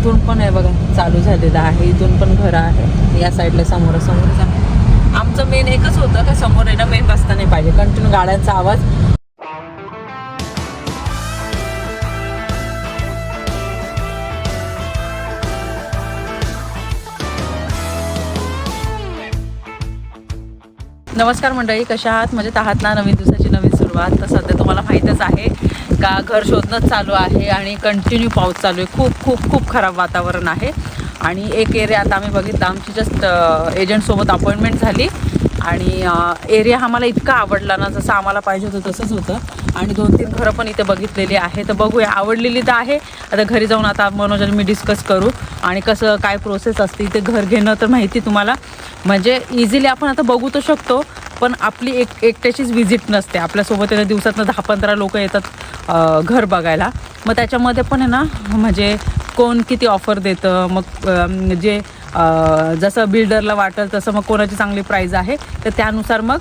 इथून पण आहे बघा चालू झालेलं आहे. इथून पण घरं आहे. या साईडला समोरासमोरच आहे आमचं मेन एकच होतं का समोर आहे ना मेन रस्ता नाही पाहिजे. कंटिन्यू गाड्यांचा आवाज. नमस्कार मंडळी कशा आहात? म्हणजे आहात ना? नवीन दिवसाची नवीन सुरुवात. तर सध्या तुम्हाला माहीतच आहे का घर शोधणंच चालू आहे आणि कंटिन्यू पाऊस चालू आहे. खूप खूप खूप खराब वातावरण आहे. आणि एक एरिया आता आम्ही बघितला आमची जस्ट एजंटसोबत अपॉइंटमेंट झाली. आणि एरिया आम्हाला इतका आवडला ना जसं आम्हाला पाहिजे होतं तसंच होतं. आणि दोन तीन घरं पण इथे बघितलेली आहे तर बघूया आवडलेली तर आहे. आता घरी जाऊन आता मनोज मी डिस्कस करू. आणि कसं काय प्रोसेस असते इथे घर घेणं तर माहिती तुम्हाला. म्हणजे इझिली आपण आता बघू तर शकतो पण आपली एक एकट्याचीच व्हिजिट नसते. आपल्यासोबत येणं दिवसातनं दहा पंधरा लोक येतात घर बघायला. मग त्याच्यामध्ये पण आहे ना म्हणजे कोण किती ऑफर देतं मग जे जसं बिल्डरला वाटेल तसं मग कोणाची चांगली प्राईज आहे तर त्यानुसार मग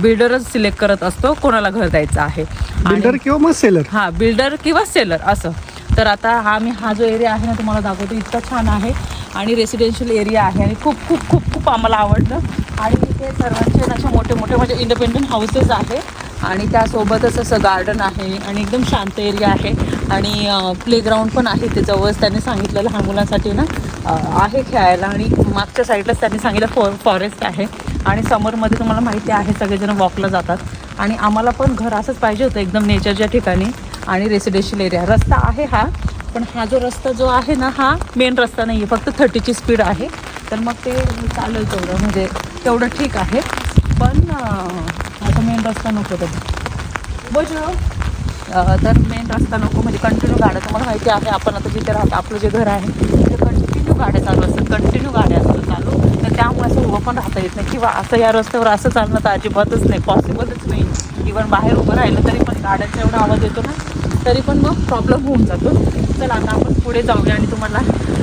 बिल्डरच सिलेक्ट करत असतो कोणाला घर द्यायचं आहे. बिल्डर किंवा मग सेलर हां बिल्डर किंवा सेलर असं. तर आता हा मी हा जो एरिया आहे ना तुम्हाला दाखवतो इतका छान आहे. आणि रेसिडेन्शियल एरिया आहे आणि खूप खूप खूप खूप आम्हाला आवडलं. आणि इथे सर्वांचे असे मोठे मोठे म्हणजे इंडिपेंडंट हाऊसेस आहे आणि त्यासोबतच असं गार्डन आहे आणि एकदम शांत एरिया आहे. आणि प्लेग्राऊंड पण आहे ते जवळच. त्यांनी सांगितलं लहान मुलांसाठी ना आहे खेळायला. आणि मागच्या साईडलाच त्यांनी सांगितलं फॉ फॉरेस्ट आहे. आणि समरमध्ये तुम्हाला माहिती आहे सगळेजण वॉकला जातात. आणि आम्हाला पण घर असंच पाहिजे होतं एकदम नेचरच्या ठिकाणी. आणि रेसिडेन्शियल एरिया रस्ता आहे हा पण हा जो रस्ता जो आहे ना हा मेन रस्ता नाही आहे फक्त थर्टीची स्पीड आहे. तर मग ते चालेल तेवढं. म्हणजे तेवढं ठीक आहे. पण आता मेन रस्ता नको तर बज तर मेन रस्ता नको म्हणजे कंटिन्यू गाड्या तुम्हाला माहिती आहे आपण आता जिथे राहतो आपलं जे घर आहे तिथे कंटिन्यू गाड्या चालू असतात कंटिन्यू गाड्या असतात चालू. तर त्यामुळे असं उभं पण राहता येत नाही किंवा असं या रस्त्यावर असं चालणं तर अजिबातच नाही पॉसिबलच नाही. इवन बाहेर उभं राहिलं तरी पण गाड्यांचा एवढा आवाज येतो ना तरी पण मग प्रॉब्लेम होऊन जातो. चला आता आपण पुढे जाऊया आणि तुम्हाला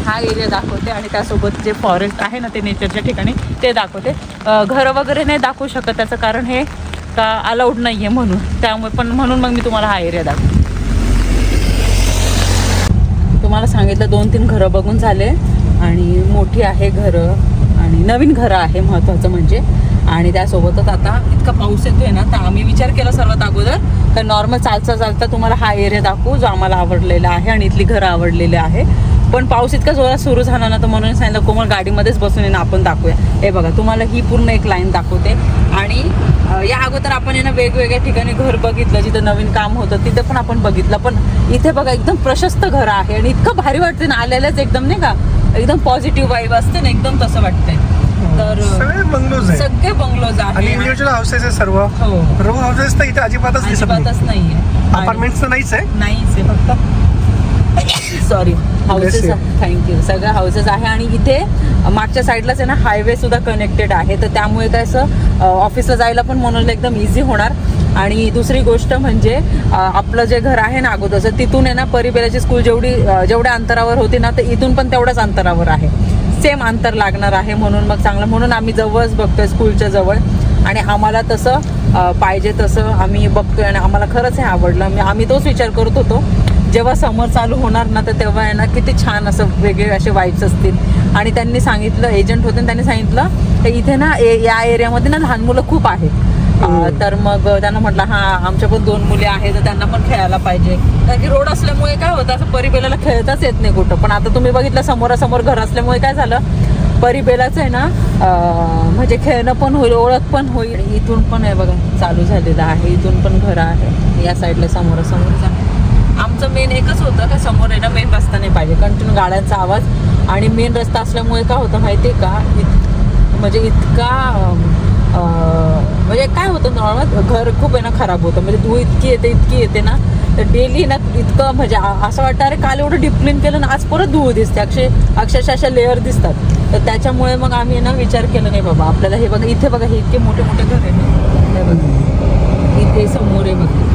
हा एरिया दाखवते आणि त्यासोबत जे फॉरेस्ट आहे ना ते नेचरच्या ठिकाणी ते दाखवते. घरं वगैरे नाही दाखवू शकत त्याचं कारण हे का अलाउड नाही आहे म्हणून. त्यामुळे पण म्हणून मग मी तुम्हाला हा एरिया दाखव तुम्हाला सांगितलं दोन तीन घरं बघून झाले. आणि मोठी आहे घरं आणि नवीन घरं आहे महत्त्वाचं म्हणजे. आणि त्यासोबतच आता इतका पाऊस येतोय ना तर आम्ही विचार केला सर्वात अगोदर. तर नॉर्मल चालता चालता तुम्हाला हा एरिया दाखवू जो आम्हाला आवडलेला आहे आणि इथली घरं आवडलेली आहे. पण पाऊस इतका जोरात सुरू झाला ना तर म्हणून सांगितलं कोमल गाडीमध्येच बसून ना आपण दाखवूया. हे बघा तुम्हाला ही पूर्ण एक लाईन दाखवते. आणि या अगोदर आपण आहे ना वेगवेगळ्या ठिकाणी घर बघितलं जिथं नवीन काम होतं तिथं पण आपण बघितलं. पण इथे बघा एकदम प्रशस्त घर आहे आणि इतकं भारी वाटते ना आलेलंच एकदम नाही का एकदम पॉझिटिव्ह वाईब असते ना एकदम तसं वाटतंय. तर सगळे बंगलोज सगळे बंगलोज आणि आहे इंडिव्हिज्युअल हाऊसेस आहे सर्व. हो. रो हाऊसेस तर इथे अजिबातच दिसत नाही अजिबातच नाहीये. अपार्टमेंट्स तर नाहीच आहे. नाहीच आहे फक्त सॉरी हाऊसेस. थँक्यू सगळ्या हाऊसेस आहे आणि इथे मागच्या साईडलाच आहे ना हायवे सुद्धा कनेक्टेड आहे. तर त्यामुळे काय असं ऑफिसला जायला पण मनोजला एकदम इझी होणार. आणि दुसरी गोष्ट म्हणजे आपलं जे घर आहे ना अगोदरचं तिथून आहे ना परिबेलाची स्कूल जेवढी जेवढ्या अंतरावर होती ना तर इथून पण तेवढ्याच अंतरावर आहे. सेम अंतर लागणार आहे म्हणून मग चांगलं म्हणून आम्ही जवळच बघतोय स्कूलच्या जवळ. आणि आम्हाला तसं पाहिजे तसं आम्ही बघतोय आणि आम्हाला खरंच हे आवडलं. आम्ही तोच विचार करत होतो. जेव्हा समर चालू होणार ना तर तेव्हा आहे ना किती छान असं वेगळे असे वाईब्स असतील. आणि त्यांनी सांगितलं एजंट होते त्यांनी सांगितलं की इथे ना या एरियामध्ये ना लहान मुलं खूप आहेत. अं, तर मग त्यांना म्हटलं हा आमच्या पण दोन मुले आहेत तर त्यांना पण खेळायला पाहिजे. कारण की रोड असल्यामुळे काय होतं असं परिबेलाला खेळताच येत नाही कुठं. पण आता तुम्ही बघितलं समोरासमोर घर असल्यामुळे काय झालं परिबेलाचं आहे ना म्हणजे खेळणं पण होईल ओळख पण होईल. इथून पण आहे बघा चालू झालेलं आहे इथून पण घरं आहे. या साईडला समोरासमोर आमचं मेन एकच होतं का समोर आहे ना मेन रस्ता नाही पाहिजे. कंटिन्यू गाड्यांचा आवाज आणि मेन रस्ता असल्यामुळे काय होतं माहिती आहे का? इत- म्हणजे इतका म्हणजे काय होतं नॉर्मल घर खूप आहे ना खराब होतं. म्हणजे धूळ इतकी येते इतकी येते ना. तर डेली ना इतकं म्हणजे असं वाटतं अरे काल एवढं डिप्लिन केलं ना आज परत धूळ दिसते. अक्षय अक्षरशः अशा लेअर दिसतात. तर त्याच्यामुळे मग आम्ही ना विचार केला नाही बाबा आपल्याला हे बघा इथे बघा हे इतके मोठे मोठे घर आहे ना. इथे समोर आहे बघा.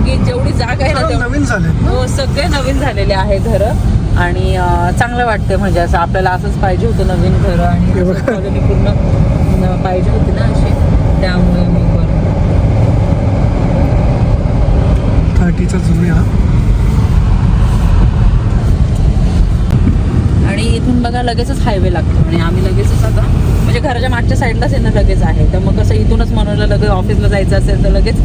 सगळी जेवढी जागा आहे ना नवीन झाले. हो सगळे नवीन झालेले आहे घर. आणि चांगलं वाटतं म्हणजे असं आपल्याला असंच पाहिजे होतं नवीन घर आणि पूर्ण पाहिजे होती ना अशी. त्यामुळे मी थर्टीचा जुन्या बघा लगेचच हायवे लागतो. आणि आम्ही लगेचच आता म्हणजे घराच्या मागच्या साईडलाच ना लगेच आहे. तर मग कसं इथूनच मनोजला लगेच ऑफिसला जायचं असेल तर लगेच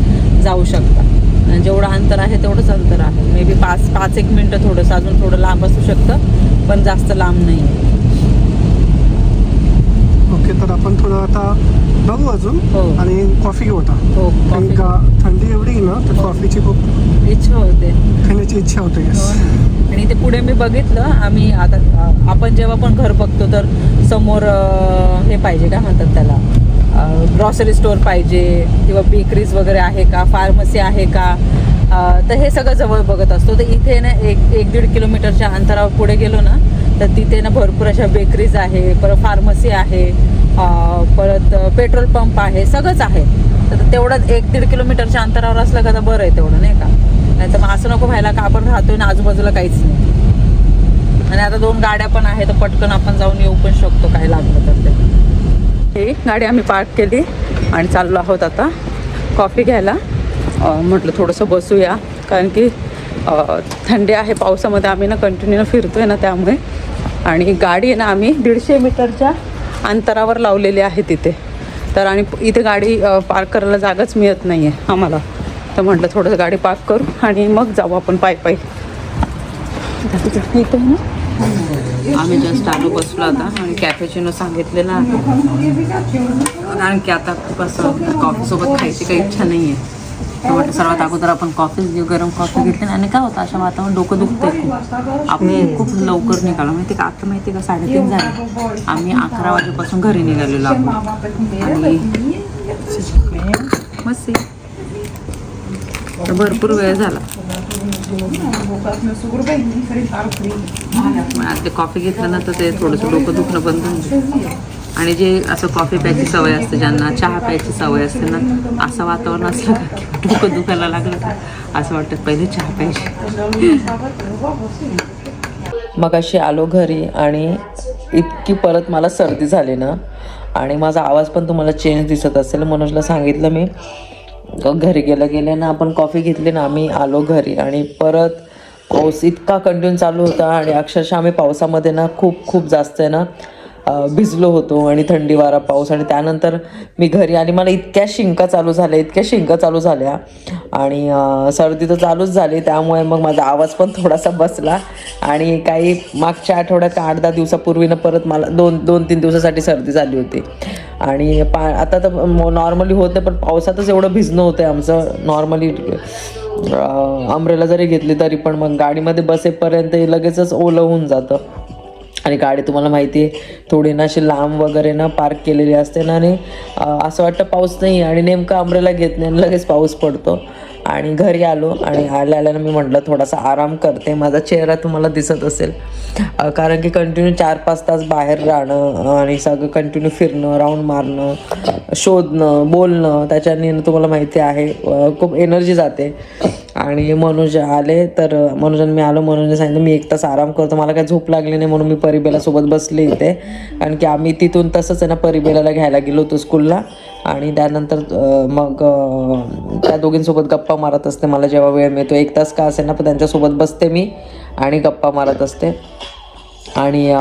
जाऊ शकता. आणि जेवढं अंतर आहे तेवढंच अंतर आहे. मे बी पाच पाच एक मिनटं थोडंसं अजून थोडं लांब असू शकतं पण जास्त लांब नाही. ओके तर आपण थोडं आता बघू अजून हो. आणि कॉफी घेऊ आता. हो थंडी एवढी ना तर कॉफीची खूप इच्छा होते. खाण्याची इच्छा होते हो. आणि ते पुढे मी बघितलं आम्ही आता आपण जेव्हा पण घर बघतो तर समोर हे पाहिजे काय म्हणतात त्याला? ग्रॉसरी स्टोअर पाहिजे किंवा बेकरीज वगैरे आहे का? फार्मसी आहे का? तर हे सगळं जवळ बघत असतो. तर इथे ना एक एक दीड किलोमीटरच्या अंतरावर पुढे गेलो ना तर तिथे ना भरपूर अशा बेकरीज आहे परत फार्मसी आहे परत पेट्रोल पंप आहे सगळंच आहे. तर तेवढं एक दीड किलोमीटरच्या अंतरावर असलं का तर बरं आहे तेवढं नाही का? नाही तर मग असं नको व्हायला का आपण राहतोय ना आजूबाजूला काहीच नाही. आणि आता दोन गाड्या पण आहेत तर पटकन आपण जाऊन येऊ पण शकतो काय लागलं तर ते. ही गाडी आम्ही पार्क केली आणि चाललो आहोत आता. कॉफी घ्यायला. म्हटलं थोडंसं बसूया. कारण की थंडी आहे पावसामध्ये आम्ही ना कंटिन्यू फिरतो आहे ना त्यामुळे. आणि गाडी आहे ना आम्ही दीडशे मीटरच्या अंतरावर लावलेली आहे तिथे. तर आणि इथे गाडी पार्क करायला जागाच मिळत नाही आहे आम्हाला. तर म्हटलं थोडंसं गाडी पार्क करू आणि मग जाऊ आपण पायी पायी इथे ना? आम्ही जस्ट आलो बसलो आता आणि कॅफेचिनो सांगितलेलं आहे. कारण की आता खूप असं कॉफीसोबत खायची काही इच्छा नाही आहे म्हटलं सर्वात अगोदर आपण कॉफीच घेऊ गरम कॉफी घेतली आणि काय होतं अशा वातावरण डोकं दुखतंय आपण खूप लवकर निघालो. माहिती का? आता माहिती का? साडेतीन झाले. आम्ही अकरा वाजेपासून घरी निघालेलो आहोत. आणि मस्त भरपूर वेळ झाला. ते कॉफी घेतलं ना तर ते थोडंसं डोकं दुखणं बंद होऊन आणि जे असं कॉफी प्यायची सवय असते ज्यांना चहा प्यायची सवय असते ना असं वातावरण असलं का डोकं दुखायला लागलं का? असं वाटतं पहिले चहा प्यायची. मग अशी आलो घरी आणि इतकी परत मला सर्दी झाली ना आणि माझा आवाज पण तुम्हाला चेंज दिसत असेल. मनोजला सांगितलं मी घरी गेलं गेले ना आपण कॉफी घेतली ना आम्ही आलो घरी आणि परत पाऊस इतका कंटिन्यू चालू होता आणि अक्षरशः आम्ही पावसामध्ये ना खूप खूप जास्त आहे ना भिजलो होतो आणि थंडी वारा पाऊस आणि त्यानंतर मी घरी आणि मला इतक्या शिंका चालू झाल्या इतक्या शिंका चालू झाल्या. आणि सर्दी तर चालूच झाली त्यामुळे मग माझा आवाज पण थोडासा बसला. आणि काही मागच्या आठवड्यात आठ दहा दिवसापूर्वीनं परत मला दोन दोन तीन दिवसासाठी सर्दी झाली होती. आणि पा आता तर नॉर्मली होतं पण पावसातच एवढं भिजणं होतं आहे आमचं. नॉर्मली अम्ब्रेला जरी घेतली तरी पण मग गाडीमध्ये बसेपर्यंत लगेचच ओलं होऊन जातं. आणि गाडी तुम्हाला माहिती आहे थोडी ना अशी लांब वगैरे ना पार्क केलेली असते ना आणि असं वाटतं पाऊस नाही आणि नेमकं अंब्रेला घेत नाही आणि लगेच पाऊस पडतो. आणि घरी आलो आणि आल्या आल्याने मी म्हटलं थोडासा आराम करते. माझा चेहरा तुम्हाला दिसत असेल. कारण की कंटिन्यू चार पाच तास बाहेर राहणं आणि सगळं कंटिन्यू फिरणं राऊंड मारणं शोधणं बोलणं त्याच्याने तुम्हाला माहिती आहे. खूप एनर्जी जाते. आणि मनोज आले तर मनोजन मी आलो मनोजने सांगितलं मी एक तास आराम करतो. मला काही झोप लागली नाही म्हणून मी परिबेला सोबत बसले इथे. कारण की आम्ही तिथून तसंच आहे ना परिबेलाला घ्यायला गेलो होतो स्कूलला आणि त्यानंतर मग त्या दोघींसोबत गप्पा मारत असते. मला जेव्हा वेळ मिळतो एक तास का असेल ना पण त्यांच्यासोबत बसते मी आणि गप्पा मारत असते. आणि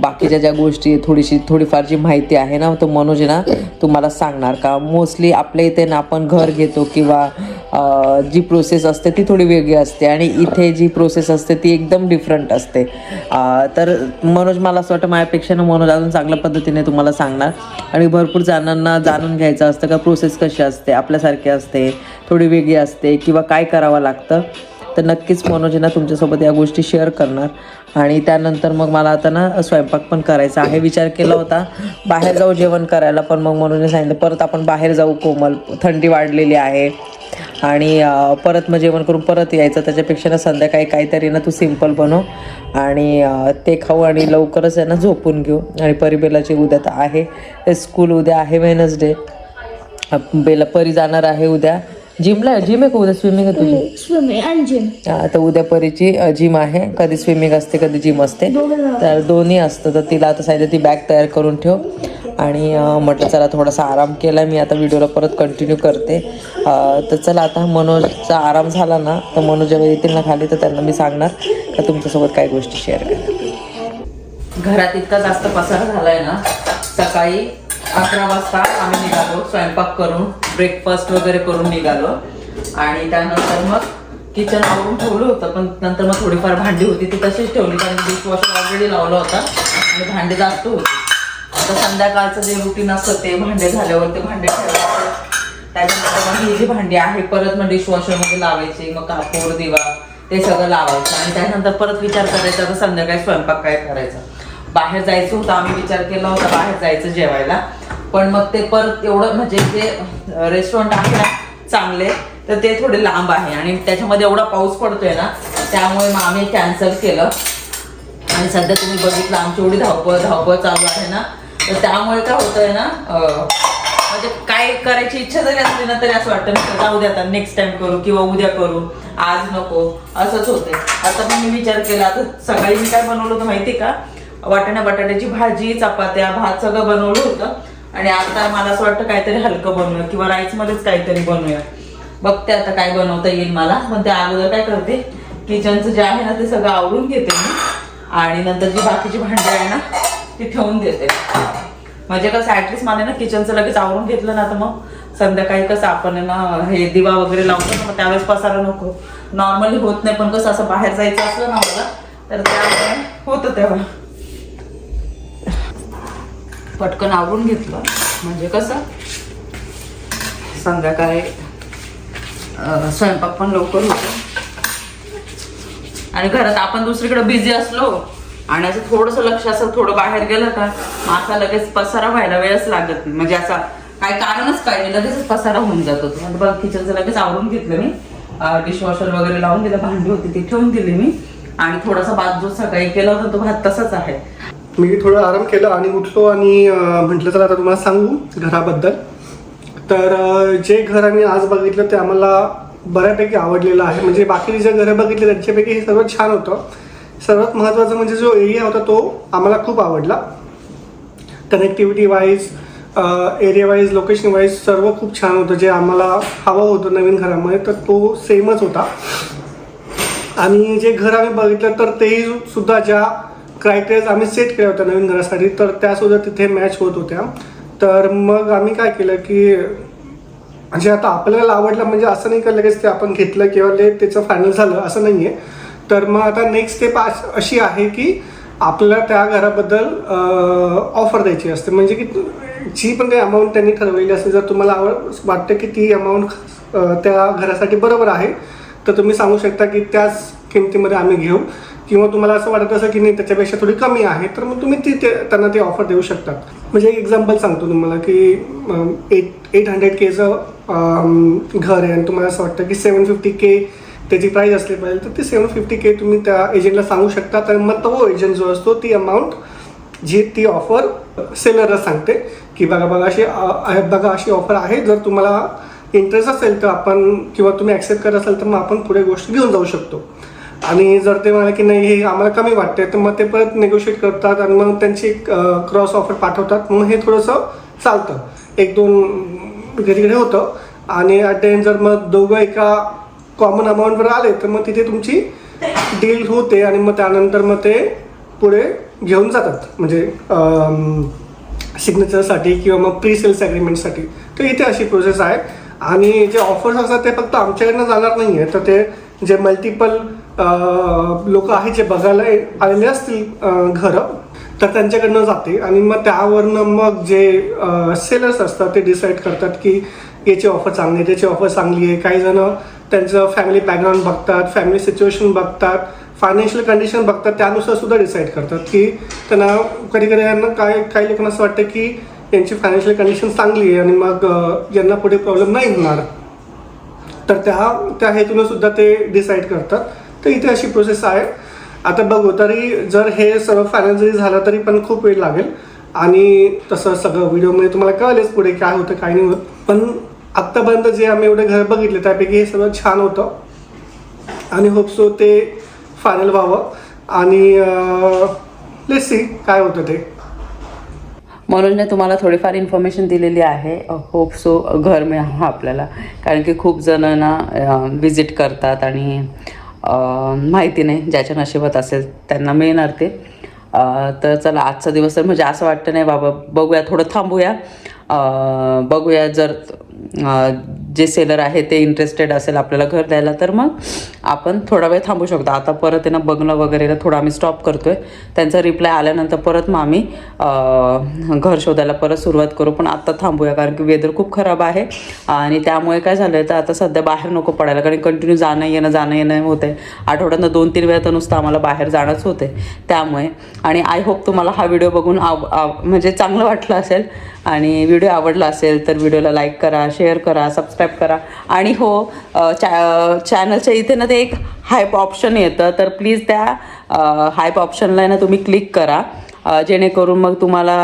बाकीच्या ज्या गोष्टी थोडीशी थोडीफार जी माहिती आहे ना तो मनोज ना तुम्हाला सांगणार का? मोस्टली आपल्या इथे ना आपण घर घेतो किंवा जी प्रोसेस असते ती थोडी वेगळी असते आणि इथे जी प्रोसेस असते ती एकदम डिफरंट असते. तर मनोज मला असं वाटतं माझ्यापेक्षा ना मनोज अजून चांगल्या पद्धतीने तुम्हाला सांगणार. आणि भरपूर जणांना जाणून घ्यायचं असतं का प्रोसेस कशी असते आपल्यासारखी असते थोडी वेगळी असते किंवा काय करावं लागतं. तर नक्कीच मनोज ना तुमच्यासोबत या गोष्टी शेअर करणार. आणि त्यानंतर मग मला आता ना स्वयंपाक पण करायचा आहे. विचार केला होता बाहेर जाऊ जेवण करायला पण मग मनोजने सांगितलं परत आपण बाहेर जाऊ कोमल थंडी वाढलेली आहे. आणि परत मग जेवण करून परत यायचं. त्याच्यापेक्षा ना संध्याकाळी काहीतरी ना तू सिंपल बनव. आणि ते खाऊ आणि लवकरच आहे ना झोपून घेऊ. आणि परिबेलाची उद्या तर आहे. स्कूल उद्या आहे वेनसडे बेला परी जाणार आहे उद्या. जिमला जिम आहे का उद्या? स्विमिंग आहे तुझी? स्विमिंग आणि जिम हा, तर उद्या परीची जिम आहे. कधी स्विमिंग असते कधी जिम असते. तर दोन्ही असतं. तर तिला आता सांगितलं ती बॅग तयार करून ठेव. आणि अं, म्हटलं चला थोडासा आराम केला. मी आता व्हिडिओला परत कंटिन्यू करते. अं, तर चला आता मनोजचा आराम झाला ना तर मनोज जेव्हा येतील ना खाली तर त्यांना मी सांगणार. का तुमच्यासोबत काय गोष्टी शेअर करा घरात इतका जास्त पसारा झालाय ना सकाळी अकरा वाजता आम्ही निघालो स्वयंपाक करून ब्रेकफास्ट वगैरे करून निघालो. आणि त्यानंतर मग किचन आवरून ठेवलं होतं पण नंतर मग थोडीफार भांडी होती ती तशीच ठेवली कारण डिशवॉशर ऑलरेडी लावला होता आणि भांडे जास्त होते. आता संध्याकाळचं जे रुटीन असतं ते भांडे झाल्यावर ते भांडे ठेवायचे. त्याच्यानंतर मग ही जी भांडी आहे परत मग डिशवॉशरमध्ये लावायची मग कापूर दिवा ते सगळं लावायचं. आणि त्यानंतर परत विचार करायचा तर संध्याकाळी स्वयंपाक काय करायचा. बाहेर जायचं होतं आम्ही विचार केला होता बाहेर जायचं जेवायला. पण मग ते परत एवढं म्हणजे जे रेस्टॉरंट आहे ना चांगले तर ते थोडे लांब आहे आणि त्याच्यामध्ये एवढा पाऊस पडतोय ना त्यामुळे मग आम्ही कॅन्सल केलं. आणि सध्या तुम्ही बघितलं आमची एवढी धावपळ धावपळ चालू आहे ना तर त्यामुळे काय होतंय ना म्हणजे काय करायची इच्छा जरी असली ना तरी असं वाटतं मी जाऊ दे आता नेक्स्ट टाइम करू किंवा उद्या करू आज नको असंच होते आता पण मी विचार केला आता सकाळी मी काय बनवलं होतं माहिती का? वाटाणा बटाट्याची भाजी चपात्या भात सगळं बनवलं होतं. आणि आता मला असं वाटतं काहीतरी हलकं बनवूया किंवा राईसमध्येच काहीतरी बनवूया. बघते आता काय बनवता येईल मला. पण त्या अगोदर काय करते किचनचं जे आहे ना ते सगळं आवरून घेते मी. आणि नंतर जी बाकीची भांडी आहे ना ती ठेवून देते. म्हणजे कसं ऍटलीस्ट मला ना किचनचं लगेच आवरून घेतलं ना तर मग संध्याकाळी कसं आपण आहे ना हे दिवा वगैरे लावतो ना मग त्यावेळेस पसारा नको. नॉर्मली होत नाही पण कसं असं बाहेर जायचं असलं ना मला तर त्यामुळे होतं तेव्हा. पटकन आवरून घेतलं. म्हणजे कसं संध्याकाळी स्वयंपाक पण लवकर होतो. आणि घरात आपण दुसरीकडे बिझी असलो आणि असं थोडस लक्ष असं थोडं बाहेर गेलं का मग असा लगेच पसारा व्हायला वेळच लागत नाही. म्हणजे असा काय कारणच काय नाही लगेच पसारा होऊन जातो तो. आणि बघ किचनचं लगेच आवरून घेतलं मी. डिशवॉशर वगैरे लावून दिलं भांडी होती ती ठेवून दिली मी. आणि थोडासा भात जो सकाळी केला होता तो भात तसाच आहे. मी थोडं आराम केलं आणि उठलो आणि म्हटलं तर आता तुम्हाला सांगू घराबद्दल. तर जे घर आम्ही आज बघितलं ते आम्हाला बऱ्यापैकी आवडलेलं आहे. म्हणजे बाकी जे घरं बघितली त्यांच्यापैकी हे सर्वात छान होतं. सर्वात महत्त्वाचं म्हणजे जो एरिया होता तो आम्हाला खूप आवडला. Connectivity wise area wise location wise सर्व खूप छान होतं. जे आम्हाला हवं होतं नवीन घरामध्ये तर तो सेमच होता. आणि जे घर आम्ही बघितलं तर तेही सुद्धा ज्या क्रायटेरियाज आम्ही सेट केल्या होत्या नवीन घरासाठी. तर त्यासुद्धा तिथे मॅच होत होत्या. तर मग आम्ही काय केलं की म्हणजे आता आपल्याला आवडलं म्हणजे असं नाही केलं लगेच ते आपण घेतलं किंवा ते त्याचं फायनल झालं असं नाही आहे तर मग आता नेक्स्ट स्टेप अशी आहे की आपल्याला त्या घराबद्दल ऑफर द्यायची असते. म्हणजे की जी पण काही अमाऊंट त्यांनी ठरवलेली असते जर तुम्हाला आवड वाटतं की ती अमाऊंट त्या घरासाठी बरोबर आहे तर तुम्ही सांगू शकता की त्याच किमतीमध्ये आम्ही घेऊ. किंवा तुम्हाला असं वाटत असं की नाही त्याच्यापेक्षा थोडी कमी आहे तर मग तुम्ही ती ते- त्यांना ते ऑफर देऊ शकतात म्हणजे एक एक्झाम्पल सांगतो तुम्हाला की एट एट हंड्रेड केचं घर आहे आणि तुम्हाला असं वाटतं की सेवन फिफ्टी के त्याची प्राईस असली पाहिजे तर ती सेवन फिफ्टी के तुम्ही त्या एजंटला सांगू शकता. तर मग तो एजंट जो असतो ती अमाऊंट जी ती ऑफर सेलरला सांगते की बघा बघा अशी बघा अशी ऑफर आहे. जर तुम्हाला इंटरेस्ट असेल तर आपण किंवा तुम्ही ॲक्सेप्ट करत असाल तर मग आपण पुढे गोष्ट घेऊन जाऊ शकतो. आणि जर ते म्हणाले की नाही हे आम्हाला कमी वाटते तर मग ते परत नेगोशिएट करतात आणि मग त्यांची क्रॉस ऑफर पाठवतात. मग हे थोडंसं चालतं. एक दोन कधी होतं. आणि ॲट द एंड जर मग दोघं एका कॉमन अमाऊंटवर आले तर मग तिथे तुमची डील होते आणि मग त्यानंतर मग ते पुढे घेऊन जातात. म्हणजे सिग्नेचरसाठी किंवा मग प्री सेल्स ॲग्रीमेंटसाठी तर इथे अशी प्रोसेस आहे. आणि जे ऑफर्स असतात ते फक्त आमच्याकडनं जाणार नाही आहे तर ते जे मल्टिपल लोक आहेत जे बघायला आलेले असतील घरं तर त्यांच्याकडनं जाते. आणि मग त्यावरनं मग जे सेलर्स असतात ते डिसाईड करतात की याची ऑफर चांगली आहे त्याची ऑफर चांगली आहे. काही जण त्यांचं फॅमिली बॅकग्राऊंड बघतात फॅमिली सिच्युएशन बघतात फायनान्शियल कंडिशन बघतात त्यानुसार सुद्धा डिसाईड करतात की त्यांना कधी कधी यांना काय काही लोकांना असं वाटतं की यांची फायनान्शियल कंडिशन चांगली आहे आणि मग यांना पुढे प्रॉब्लेम नाही होणार. तर त्या त्या हेतूनं सुद्धा ते डिसाईड करतात. तर इथे अशी प्रोसेस आहे. आता बघू तरी जर हे सर्व फायनल जरी झालं तरी पण खूप वेळ लागेल. आणि तसं सगळं व्हिडिओमध्ये तुम्हाला कळलेच पुढे काय होतं काय नाही होत. पण आत्तापर्यंत जे आम्ही एवढे घर बघितले त्यापैकी हे सगळं छान होतं. आणि होप सो ते फायनल व्हावं. आणि लेट्स सी काय होतं ते. मनोजने तुम्हाला थोडीफार इन्फॉर्मेशन दिलेली आहे. होप सो घर मिळावं आपल्याला. कारण की खूप जण ना विजिट करतात आणि माहिती नाही ज्याच्या नशिबात असेल त्यांना मिळणार ते. तर चला आजचा दिवस तर म्हणजे असं वाटतं नाही बाबा बघूया थोडं थांबूया. बघूया जर जे सेलर आहे ते इंटरेस्टेड असेल आपल्याला घर द्यायला तर मग आपण थोडा वेळ थांबू शकतो. आता परत आहे ना बघणं वगैरेला थोडं आम्ही स्टॉप करतो आहे त्यांचा रिप्लाय आल्यानंतर परत मग आम्ही घर शोधायला परत सुरुवात करू. पण आत्ता थांबूया कारण की वेदर खूप खराब आहे. आणि त्यामुळे काय झालं आहे तर आता सध्या बाहेर नको पडायला कारण कंटिन्यू जाणं येणं जाणं येणं होतं आहे आठवड्यातनं दोन तीन वेळा तर नुसतं आम्हाला बाहेर जाणंच होते त्यामुळे आणि आय होप तुम्हाला हा व्हिडिओ बघून आव आव- म्हणजे चांगलं वाटलं असेल. आणि व्हिडिओ आवडला असेल तर व्हिडिओला लाईक करा शेअर करा सबस्क्राईब करा. आणि हो चॅ चॅनलच्या इथे ना ते एक हायप ऑप्शन येतं. तर प्लीज त्या हायप ऑप्शनला ना तुम्ही क्लिक करा. जेणेकरून मग तुम्हाला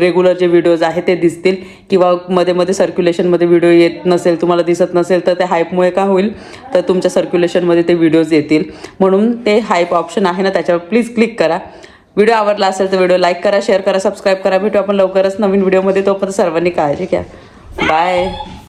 रेग्युलर जे व्हिडिओज आहे ते दिसतील. किंवा मध्ये मध्ये सर्क्युलेशनमध्ये व्हिडिओ येत नसेल तुम्हाला दिसत नसेल तर ते हायपमुळे का होईल? तर तुमच्या सर्क्युलेशनमध्ये ते व्हिडिओज येतील. म्हणून ते हायप ऑप्शन आहे ना त्याच्यावर प्लीज क्लिक करा. व्हिडिओ आवडला असेल तर व्हिडिओ लाईक करा शेअर करा सबस्क्राईब करा. भेटू आपण लवकरच नवीन व्हिडिओमध्ये. तोपर्यंत सर्वांनी काळजी घ्या. बाय.